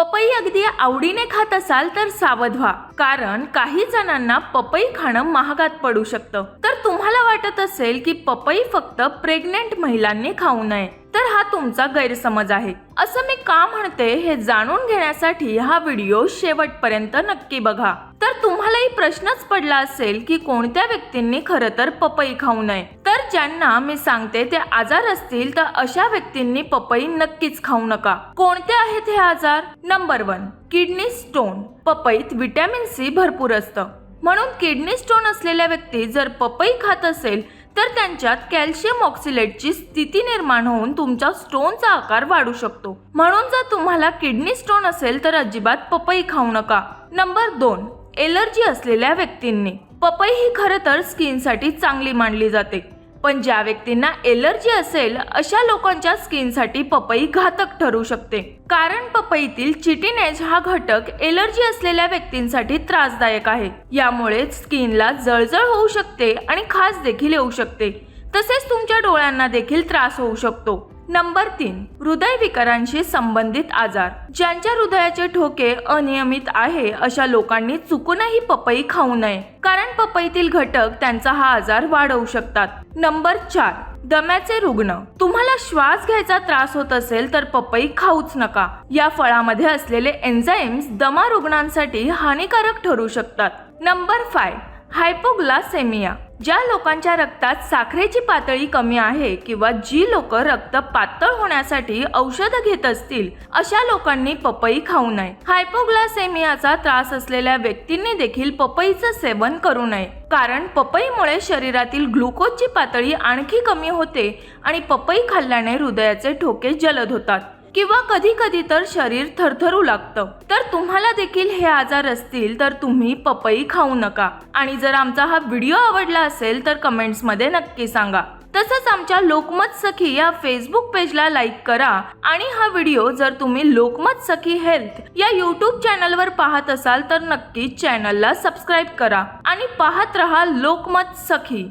पपई अगदी आवडीने खात असाल तर सावध व्हा. कारण काही जणांना पपई खाणं महागात पडू शकतं. तर तुम्हाला वाटत असेल की पपई फक्त प्रेग्नेंट महिलांनी खाऊ नये तर हा तुमचा गैरसमज आहे. असं मी का म्हणते हे जाणून घेण्यासाठी हा व्हिडिओ शेवटपर्यंत नक्की बघा. तर तुम्हालाही प्रश्नच पडला असेल की कोणत्या व्यक्तींनी खरं तर पपई खाऊ नये ज्यांना मी सांगते ते आजार असतील तर अशा व्यक्तींनी पपई नक्कीच खाऊ नका. कोणते आहेत हे आजार? नंबर वन किडनी स्टोन पपईत विटॅमिन सी भरपूर असतं. म्हणून किडनी स्टोन असलेल्या व्यक्ती जर पपई खात असेल तर त्यांच्यात कॅल्शियम ऑक्सिलेटची स्थिती निर्माण होऊन तुमच्या स्टोनचा आकार वाढू शकतो. म्हणून जर तुम्हाला किडनी स्टोन असेल तर अजिबात पपई खाऊ नका. नंबर दोन एलर्जी असलेल्या व्यक्तींनी. पपई ही खरं तर स्किनसाठी चांगली मानली जाते. पण ज्या व्यक्तींना एलर्जी असेल अशा लोकांच्या स्किनसाठी पपई घातक ठरू शकते. कारण पपईतील चिटिनेज हा घटक एलर्जी असलेल्या व्यक्तींसाठी त्रासदायक आहे. यामुळे स्किनला जळजळ होऊ शकते आणि खास देखील येऊ शकते. तसेच तुमच्या डोळ्यांना देखील त्रास होऊ शकतो. नंबर तीन हृदयविकारांशी संबंधित आजार. ज्यांच्या हृदयाचे ठोके अनियमित आहे अशा लोकांनी चुकूनही पपई खाऊ नये. कारण पपईतील घटक त्यांचा हा आजार वाढवू शकतात. नंबर चार दम्याचे रुग्ण. तुम्हाला श्वास घ्यायचा त्रास होत असेल तर पपई खाऊच नका. या फळामध्ये असलेले एन्झाईम्स दमा रुग्णांसाठी हानिकारक ठरू शकतात. Number five hypoglycemia. ज्या लोकांच्या रक्तात साखरेची पातळी कमी आहे किंवा जी लोक रक्त पातळ होण्यासाठी औषधं घेत असतील अशा लोकांनी पपई खाऊ नये. हायपोग्लासेमियाचा त्रास असलेल्या व्यक्तींनी देखील पपईचं सेवन करू नये. कारण पपईमुळे शरीरातील ग्लुकोजची पातळी आणखी कमी होते आणि पपई खाल्ल्याने हृदयाचे ठोके जलद होतात. किंवा कधी कधी तर शरीर थरथरू लागतं. तर तुम्हाला देखील हे आजार असतील तर तुम्ही पपई खाऊ नका. आणि जर आमचा हा व्हिडिओ आवडला असेल तर कमेंट्समध्ये नक्की सांगा. तसंच आमच्या लोकमत सखी या फेसबुक पेजला लाईक करा आणि हा व्हिडिओ जर तुम्ही लोकमत सखी हेल्थ या यूट्यूब चॅनलवर पाहत असाल तर नक्की चॅनलला सबस्क्राईब करा. आणि पाहत रहा लोकमत सखी.